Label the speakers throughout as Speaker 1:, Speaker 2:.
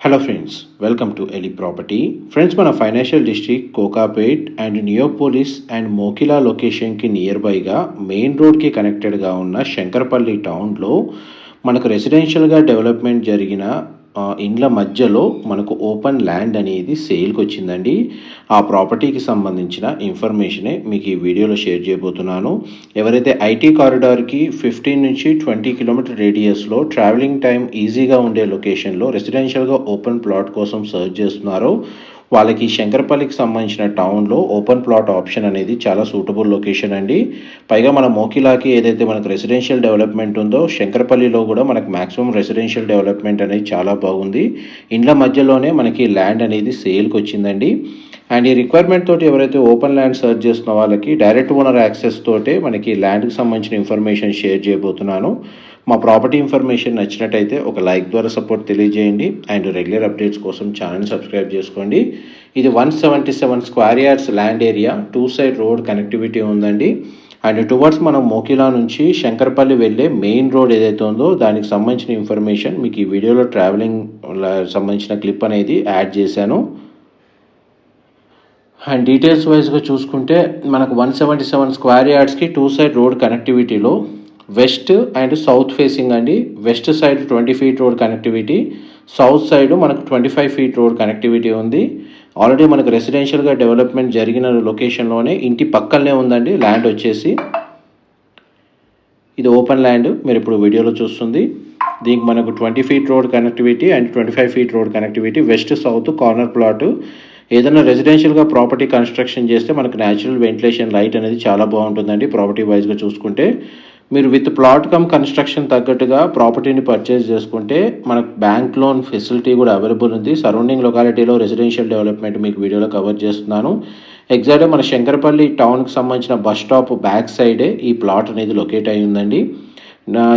Speaker 1: Hello friends welcome to ఎలి property friends మన financial district Kokapet and Neopolis and Mokila లొకేషన్కి near బైగా main రోడ్కి కనెక్టెడ్గా ఉన్న శంకరపల్లి టౌన్లో మనకు రెసిడెన్షియల్గా డెవలప్మెంట్ జరిగిన ఇండ్ల మధ్యలో మనకు ఓపెన్ ల్యాండ్ అనేది సేల్కి వచ్చిందండి ఆ ప్రాపర్టీకి సంబంధించిన ఇన్ఫర్మేషనే మీకు ఈ వీడియోలో షేర్ చేయబోతున్నాను. ఎవరైతే ఐటీ కారిడార్కి ఫిఫ్టీన్ నుంచి ట్వంటీ కిలోమీటర్ రేడియస్లో ట్రావెలింగ్ టైం ఈజీగా ఉండే లొకేషన్లో రెసిడెన్షియల్గా ఓపెన్ ప్లాట్ కోసం సర్చ్ చేస్తున్నారో వాళ్ళకి శంకరపల్లికి సంబంధించిన టౌన్లో ఓపెన్ ప్లాట్ ఆప్షన్ అనేది చాలా సూటబుల్ లొకేషన్ అండి. పైగా మన మోకిలాకి ఏదైతే మనకు రెసిడెన్షియల్ డెవలప్మెంట్ ఉందో శంకరపల్లిలో కూడా మనకు మాక్సిమం రెసిడెన్షియల్ డెవలప్మెంట్ అనేది చాలా బాగుంది. ఇండ్ల మధ్యలోనే మనకి ల్యాండ్ అనేది సేల్కి వచ్చిందండి. అండ్ ఈ రిక్వైర్మెంట్ తోటి ఎవరైతే ఓపెన్ ల్యాండ్ సర్చ్ చేస్తున్న వాళ్ళకి డైరెక్ట్ ఓనర్ యాక్సెస్ తోటే మనకి ల్యాండ్కి సంబంధించిన ఇన్ఫర్మేషన్ షేర్ చేయబోతున్నాను. మా ప్రాపర్టీ ఇన్ఫర్మేషన్ నచ్చినట్టయితే ఒక లైక్ ద్వారా సపోర్ట్ తెలియజేయండి. అండ్ రెగ్యులర్ అప్డేట్స్ కోసం ఛానల్ సబ్స్క్రైబ్ చేసుకోండి. ఇది one seventy seven square yards land area. Two side road connectivity ఉందండి. అండ్ టువర్డ్స్ మనం మోకిలా నుంచి శంకరపల్లి వెళ్ళే మెయిన్ రోడ్ ఏదైతే ఉందో దానికి సంబంధించిన ఇన్ఫర్మేషన్ మీకు ఈ వీడియోలో ట్రావెలింగ్ సంబంధించిన క్లిప్ అనేది యాడ్ చేశాను. అండ్ డీటెయిల్స్ వైజ్గా చూసుకుంటే మనకు వన్ సెవెంటీ సెవెన్ స్క్వేర్ యార్డ్స్కి టూ సైడ్ రోడ్ కనెక్టివిటీలో వెస్ట్ అండ్ సౌత్ ఫేసింగ్ అండి. West side twenty feet road connectivity south side మనకు twenty five feet road connectivity ఉంది. ఆల్రెడీ మనకు రెసిడెన్షియల్గా డెవలప్మెంట్ జరిగిన లొకేషన్లోనే ఇంటి పక్కనే ఉందండి ల్యాండ్ వచ్చేసి. ఇది ఓపెన్ ల్యాండ్ మీరు ఇప్పుడు వీడియోలో చూస్తుంది. దీనికి మనకు twenty feet road connectivity and twenty five feet road connectivity west south corner plot. ఏదైనా రెసిడెన్షియల్గా ప్రాపర్టీ కన్స్ట్రక్షన్ చేస్తే మనకు న్యాచురల్ వెంటిలేషన్ లైట్ అనేది చాలా బాగుంటుందండి ప్రాపర్టీ వైజ్గా చూసుకుంటే. మీరు విత్ ప్లాట్ కమ్ కన్స్ట్రక్షన్ తగ్గట్టుగా ప్రాపర్టీని పర్చేస్ చేసుకుంటే మనకు బ్యాంక్ లోన్ ఫెసిలిటీ కూడా అవైలబుల్ ఉంది. సరౌండింగ్ లొకాలిటీలో రెసిడెన్షియల్ డెవలప్మెంట్ మీకు వీడియోలో కవర్ చేస్తున్నాను. ఎగ్జాక్ట్గా మన శంకరపల్లి టౌన్కి సంబంధించిన బస్ స్టాప్ బ్యాక్ సైడే ఈ ప్లాట్ అనేది లొకేట్ అయి ఉందండి.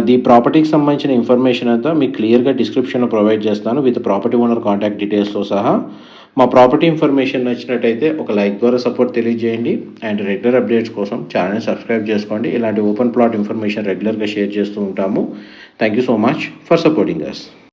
Speaker 1: ది ప్రాపర్టీకి సంబంధించిన ఇన్ఫర్మేషన్ అంతా మీకు క్లియర్గా డిస్క్రిప్షన్లో ప్రొవైడ్ చేస్తాను. విత్ ప్రాపర్టీ ఓనర్ కాంటాక్ట్ డీటెయిల్స్తో సహా. మా ప్రాపర్టీ ఇన్ఫర్మేషన్ నచ్చినట్టయితే ఒక లైక్ ద్వారా సపోర్ట్ తెలియజేయండి. అండ్ రెగ్యులర్ అప్డేట్స్ కోసం ఛానల్ సబ్స్క్రైబ్ చేసుకోండి. ఇలాంటి ఓపెన్ ప్లాట్ ఇన్ఫర్మేషన్ రెగ్యులర్గా షేర్ చేస్తూ ఉంటాము. Thank you so much for supporting us